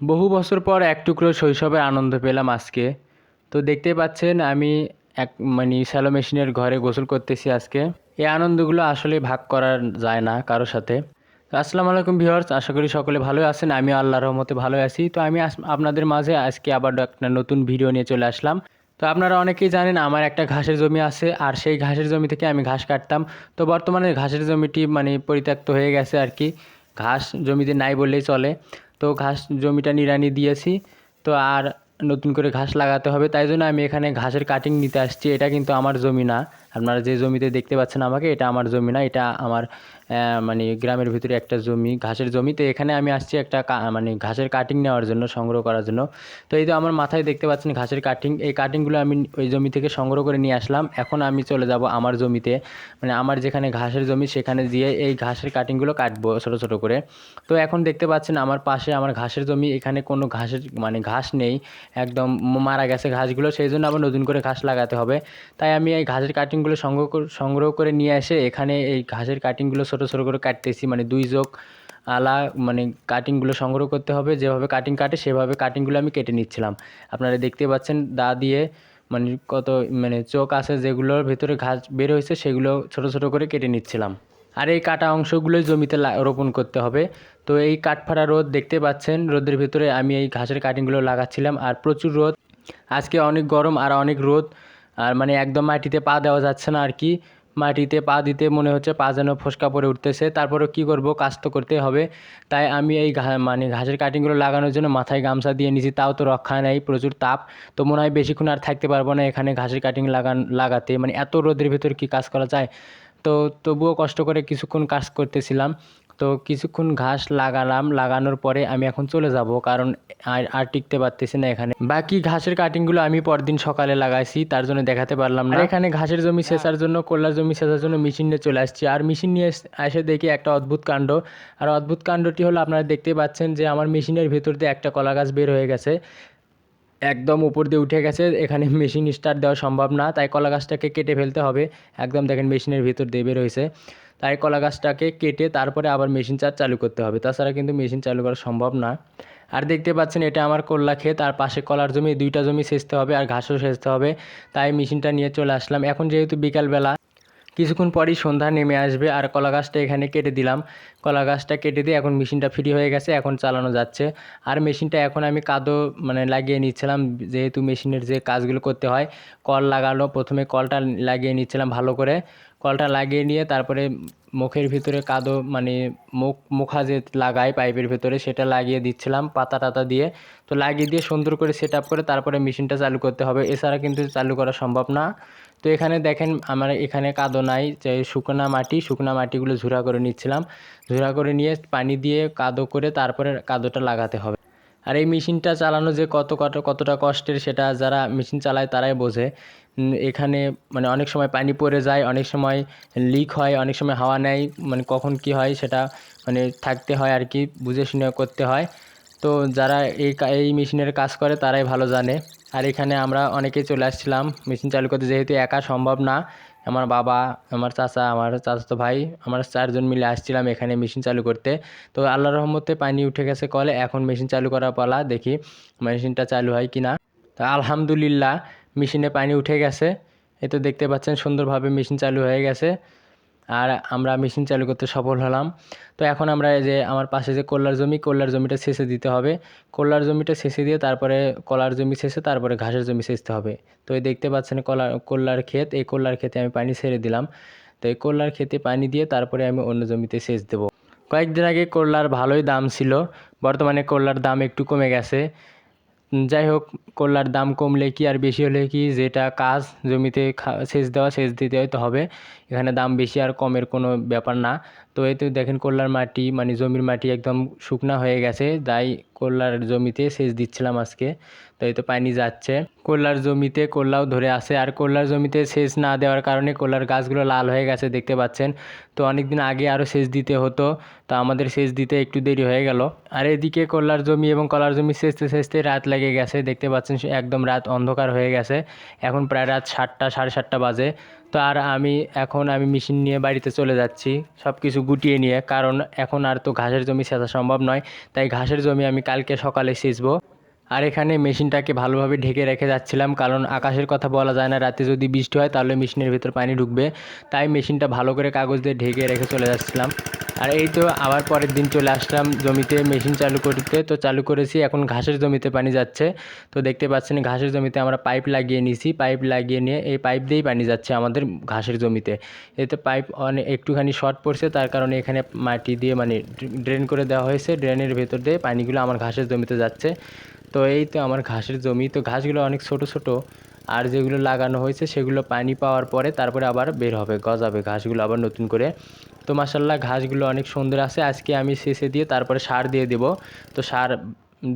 বহু বছর পর এক টুকরো শৈশবের আনন্দ পেলাম আজকে। তো দেখতেই পাচ্ছেন, আমি এক মানে শ্যালো মেশিনের ঘরে গোসল করতেছি আজকে। এই আনন্দগুলো আসলে ভাগ করা যায় না কারোর সাথে। আসসালামু আলাইকুম ভিউয়ার্স, আশা করি সকলে ভালোই আছেন আমি আল্লাহর রহমতে ভালো আছি। তো আমি আপনাদের মাঝে আজকে আবার একটা নতুন ভিডিও নিয়ে চলে আসলাম। তো আপনারা অনেকেই জানেন, আমার একটা ঘাসের জমি আছে, আর সেই ঘাসের জমি থেকে আমি ঘাস কাটতাম। তো বর্তমানে ঘাসের জমিটি মানে পরিত্যক্ত হয়ে গেছে আর কি। ঘাস জমিতে নাই বললেই চলে। তো ঘাস জমিটা নিড়ানি দিয়েছি। তো আর নতুন করে ঘাস লাগাতে হবে, তাই জন্য আমি এখানে ঘাসের কাটিং নিতে আসছি। এটা কিন্তু আমার জমি না। আপনারা যে জমিতে দেখতে পাচ্ছেন আমাকে, এটা আমার জমি না, এটা আমার মানে গ্রামের ভিতরে একটা জমি, ঘাসের জমি। তো এখানে আমি আসছি একটা মানে ঘাসের কাটিং নেওয়ার জন্য, সংগ্রহ করার জন্য। তো এই তো আমার মাথায় দেখতে পাচ্ছেন ঘাসের কাটিং এই কাটিংগুলো আমি ওই জমি থেকে সংগ্রহ করে নিয়ে আসলাম। এখন আমি চলে যাব আমার জমিতে। মানে আমার যেখানে ঘাসের জমি, সেখানে দিয়ে এই ঘাসের কাটিংগুলো কাটবো ছোটো ছোটো করে। তো এখন দেখতে পাচ্ছেন আমার পাশে আমার ঘাসের জমি, এখানে কোনো ঘাসের মানে ঘাস নেই। একদম মারা গেছে ঘাসগুলো, সেই জন্য আবার নতুন করে ঘাস লাগাতে হবে। তাই আমি এই ঘাসের কাটিংগুলো সংগ্রহ সংগ্রহ করে নিয়ে এসে এখানে এই ঘাসের কাটিংগুলো ছোটো ছোটো করে কাটতেছি। মানে দুই যোগ আলা মানে কাটিংগুলো সংগ্রহ করতে হবে। যেভাবে কাটিং কাটে, সেভাবে কাটিংগুলো আমি কেটে নিচ্ছিলাম। আপনারা দেখতে পাচ্ছেন দা দিয়ে মানে কত মানে চোখ আছে যেগুলোর ভেতরে ঘাস বের হয়েছে, সেগুলো ছোট ছোট করে কেটে নিচ্ছিলাম। আর এই কাটা অংশগুলোই জমিতে রোপণ করতে হবে। তো এই কাঠফাড়া রোদ দেখতে পাচ্ছেন, রোদের ভেতরে আমি এই ঘাসের কাটিংগুলো লাগাচ্ছিলাম। আর প্রচুর রোদ। আজকে অনেক গরম আর অনেক রোদ। আর মানে একদম মাটিতে পা দেওয়া যাচ্ছে না আর কি। মাটিতে পা দিতে মনে হচ্ছে পা যেন ফোসকা পড়ে উঠতেছে। তারপরেও কী করব? কাজ তো করতে হবে। তাই আমি এই মানে ঘাসের কাটিংগুলো লাগানোর জন্য মাথায় গামছা দিয়ে নিয়েছি তাও তো রক্ষা নেই, প্রচুর তাপ। তো মনে হয় বেশিক্ষণ আর থাকতে পারব না এখানে ঘাসের কাটিং লাগান লাগাতে। মানে এত রোদের ভেতর কি কাজ করা যায়? তো তবুও কষ্ট করে কিছুক্ষণ কাজ করতেছিলাম। তো কিছুক্ষণ ঘাস লাগালাম লাগানোর পরে আমি এখন চলে যাব কারণ আর আর টিকতে পারতেছি না এখানে। বাকি ঘাসের কাটিংগুলো আমি পরদিন সকালে লাগাইছি তার জন্য দেখাতে পারলাম না। এখানে ঘাসের জমি সেচার জন্য কল্যার জমি সেচার জন্য মেশিন নিয়ে চলে আসছি। আর মেশিন নিয়ে এস- এসে দেখি একটা অদ্ভুত কাণ্ড। আর অদ্ভুত কাণ্ডটি হলো আপনারা দেখতে পাচ্ছেন যে আমার মেশিনের ভেতর দিয়ে একটা কলা গাছ বের হয়ে গেছে। একদম উপর দিয়ে উঠে গেছে এখানে মেশিন স্টার্ট দেওয়া সম্ভব না তাই কলা গাছটাকে কেটে ফেলতে হবে। একদম দেখেন মেশিনের ভিতর দিয়ে বের হয়েছে। তাই কলা গাছটাকে কেটে তারপরে আবার মেশিন চার্জ চালু করতে হবে। তাছাড়া কিন্তু মেশিন চালু করা সম্ভব না। আর দেখতে পাচ্ছেন এটা আমার কল্লা ক্ষেত, আর পাশে কলার জমি দুইটা জমি সেচতে হবে আর ঘাসও সেচতে হবে। তাই মেশিনটা নিয়ে চলে আসলাম। এখন যেহেতু বিকালবেলা, কিছুক্ষণ পরই সন্ধ্যা নেমে আসবে আর কলা গাছটা এখানে কেটে দিলাম। কলা গাছটা কেটে দিয়ে এখন মেশিনটা ফ্রি হয়ে গেছে, এখন চালানো যাচ্ছে। আর মেশিনটা এখন আমি কাদো মানে লাগিয়ে নিচ্ছিলাম, যেহেতু মেশিনের যে কাজগুলো করতে হয়, কল লাগালো। প্রথমে কলটা লাগিয়ে নিচ্ছিলাম ভালো করে। কলটা লাগিয়ে নিয়ে তারপরে মুখের ভিতরে কাদো মানে মুখ, মুখা যে লাগায় পাইপের ভিতরে সেটা লাগিয়ে দিচ্ছিলাম পাতা টাতা দিয়ে। তো লাগিয়ে দিয়ে সুন্দর করে সেট আপ করে তারপরে মেশিনটা চালু করতে হবে। এছাড়া কিন্তু চালু করা সম্ভব না। তো এখানে দেখেন আমার এখানে কাদো নাই, যে শুকনা মাটি, শুকনা মাটিগুলো ঝুরা করে নিচ্ছিলাম। ঝুরা করে নিয়ে পানি দিয়ে কাদো করে তারপরে কাদোটা লাগাতে হবে। আর এই মেশিনটা চালানো যে কত কত, কতটা কষ্টের সেটা যারা মেশিন চালায় তারাই বোঝে। এখানে মানে অনেক সময় পানি পড়ে যায়, অনেক সময় লিক হয়, অনেক সময় হাওয়া নেয় মানে কখন কি হয় সেটা মানে থাকতে হয় আর কি, বুঝে শুনে করতে হয়। তো যারা এই এই মেশিনের কাজ করে তারাই ভালো জানে। আর এখানে আমরা অনেকেই চলে আসছিলাম, মেশিন চালু করতে যেহেতু একা সম্ভব না। আমার বাবা, আমার চাচা, আমার চাচাতো ভাই, আমরা চারজন মিলে আসছিলাম এখানে মেশিন চালু করতে। তো আল্লাহর রহমতে পানি উঠে গেছে কলে, এখন মেশিন চালু করার পালা দেখি মেশিনটা চালু হয় কি না তো আলহামদুলিল্লাহ মেশিনে পানি উঠে গেছে। এই তো দেখতে পাচ্ছেন সুন্দরভাবে মেশিন চালু হয়ে গেছে। আর আমরা মেশিন চালু করতে সফল হলাম। তো এখন আমরা এই যে আমার পাশে যে কল্যার জমি কল্যার জমিটা শেষে দিতে হবে। কল্যার জমিটা শেষে দিয়ে তারপরে কলার জমি শেষে, তারপরে ঘাসের জমি সেচতে হবে। তো এই দেখতে পাচ্ছেন কলা কল্যার ক্ষেত। এই কল্যার ক্ষেতে আমি পানি ছেড়ে দিলাম। তো এই কল্যার ক্ষেতে পানি দিয়ে তারপরে আমি অন্য জমিতে সেচ দেবো। কয়েকদিন আগে করলার ভালোই দাম ছিল। বর্তমানে করলার দাম একটু কমে গেছে। যাই হোক করলার দাম কমলে কি আর বেশি হলে কি? যেটা কাজ, জমিতে সেচ দেওয়া, সেচ দিতে হবে। এখানে দাম বেশি আর কমের কোনো ব্যাপার না। তো এই তো দেখেন করলার মাটি মানে জমির মাটি একদম শুকনা হয়ে গেছে। তাই করলার জমিতে সেচ দিচ্ছিলাম আজকে। তো এই তো পানি যাচ্ছে। করলার জমিতে করলাও ধরে আছে। আর করলার জমিতে সেচ না দেওয়ার কারণে করলার গাছগুলো লাল হয়ে গেছে, দেখতে পাচ্ছেন। তো অনেক দিন আগে আরও সেচ দিতে হতো। তো আমাদের সেচ দিতে একটু দেরি হয়ে গেল। আর এদিকে করলার জমি এবং কলার জমি সেচতে সেচতে রাত লেগে গেছে। দেখতে পাচ্ছেন, একদম রাত অন্ধকার হয়ে গেছে। এখন প্রায় রাত সাতটা, সাড়ে সাতটা বাজে। তো আর আমি এখন আমি মেশিন নিয়ে বাড়িতে চলে যাচ্ছি সব কিছু গুটিয়ে নিয়ে। কারণ এখন আর তো ঘাসের জমি সেচা সম্ভব নয়, তাই ঘাসের জমি আমি কালকে সকালে সেচবো। আর এখানে মেশিনটাকে ভালোভাবে ঢেকে রেখে যাচ্ছিলাম, কারণ আকাশের কথা বলা যায় না, রাতে যদি বৃষ্টি হয় তাহলে মেশিনের ভিতর পানি ঢুকবে। তাই মেশিনটা ভালো করে কাগজ দিয়ে ঢেকে রেখে চলে যাচ্ছিলাম। আর এই তো আবার পরের দিন চলে আসলাম জমিতে মেশিন চালু করতে। তো চালু করেছি, এখন ঘাসের জমিতে পানি যাচ্ছে। তো দেখতে পাচ্ছেন ঘাসের জমিতে আমরা পাইপ লাগিয়ে নিয়েছি। পাইপ লাগিয়ে নিয়ে এই পাইপ দিয়েই পানি যাচ্ছে আমাদের ঘাসের জমিতে। এতে পাইপ অনেক একটুখানি শর্ট পড়ছে, তার কারণে এখানে মাটি দিয়ে মানে ড্রেন করে দেওয়া হয়েছে। ড্রেনের ভেতর দিয়ে পানিগুলো আমার ঘাসের জমিতে যাচ্ছে। তো এই তো আমার ঘাসের জমি। তো ঘাসগুলো অনেক ছোট ছোট। আর যেগুলো লাগানো হয়েছে সেগুলো পানি পাওয়ার পরে তারপরে আবার বের হবে, গজাবে ঘাসগুলো আবার নতুন করে। তো মাসাল্লাহ ঘাসগুলো অনেক সুন্দর আছে, আজকে আমি শেষে দিয়ে তারপরে সার দিয়ে দেব। তো সার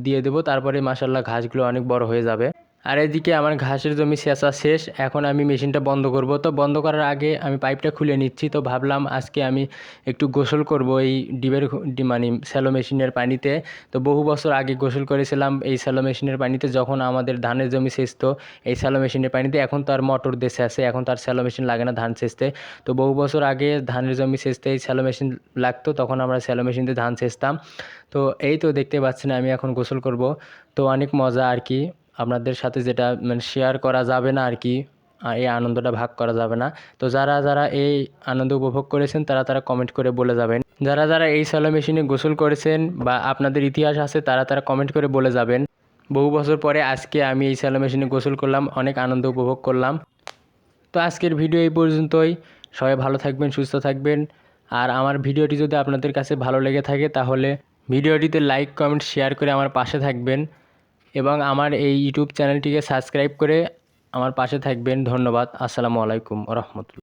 দিয়ে দেবো, তারপরে মাসাল্লাহ ঘাসগুলো অনেক বড় হয়ে যাবে। আর এদিকে আমার ঘাসের জমি শেষা শেষ, এখন আমি মেশিনটা বন্ধ করব। তো বন্ধ করার আগে আমি পাইপটা খুলে নিচ্ছি, তো ভাবলাম আজকে আমি একটু গোসল করব এই ডিবের মানে স্যালো মেশিনের পানিতে। তো বহু বছর আগে গোসল করেছিলাম এই স্যালো মেশিনের পানিতে, যখন আমাদের ধানের জমি সেচতো এই স্যালো মেশিনের পানিতে, এখন তো আর মোটর দেশে আছে এখন তো আর স্যালো মেশিন লাগে না ধান সেচতে। তো বহু বছর আগে ধানের জমি সেচতে এই স্যালো মেশিন লাগতো, তখন আমরা স্যালো মেশিন দিয়ে ধান সেচতাম। তো এই তো দেখতে পাচ্ছেন আমি এখন গোসল করব। তো অনেক মজা আর কি। আপনাদের সাথে যেটা মানে শেয়ার করা যাবে না আর কি এই আনন্দটা ভাগ করা যাবে না। তো যারা যারা এই আনন্দ উপভোগ করেছেন, তারা তারা কমেন্ট করে বলে যাবেন। যারা যারা এই স্যালো মেশিনে গোসল করেছেন বা আপনাদের ইতিহাস আছে, তারা তারা কমেন্ট করে বলে যাবেন। বহু বছর পরে আজকে আমি এই স্যালো মেশিনে গোসল করলাম, অনেক আনন্দ উপভোগ করলাম। তো আজকের ভিডিও এই পর্যন্তই। সবাই ভালো থাকবেন, সুস্থ থাকবেন। আর আমার ভিডিওটি যদি আপনাদের কাছে ভালো লেগে থাকে, তাহলে ভিডিওটিতে লাইক কমেন্ট শেয়ার করে আমার পাশে থাকবেন। এবং আমার এই ইউটিউব চ্যানেলটিকে সাবস্ক্রাইব করে আমার পাশে থাকবেন। ধন্যবাদ। আসসালামু আলাইকুম রহমতুল্লা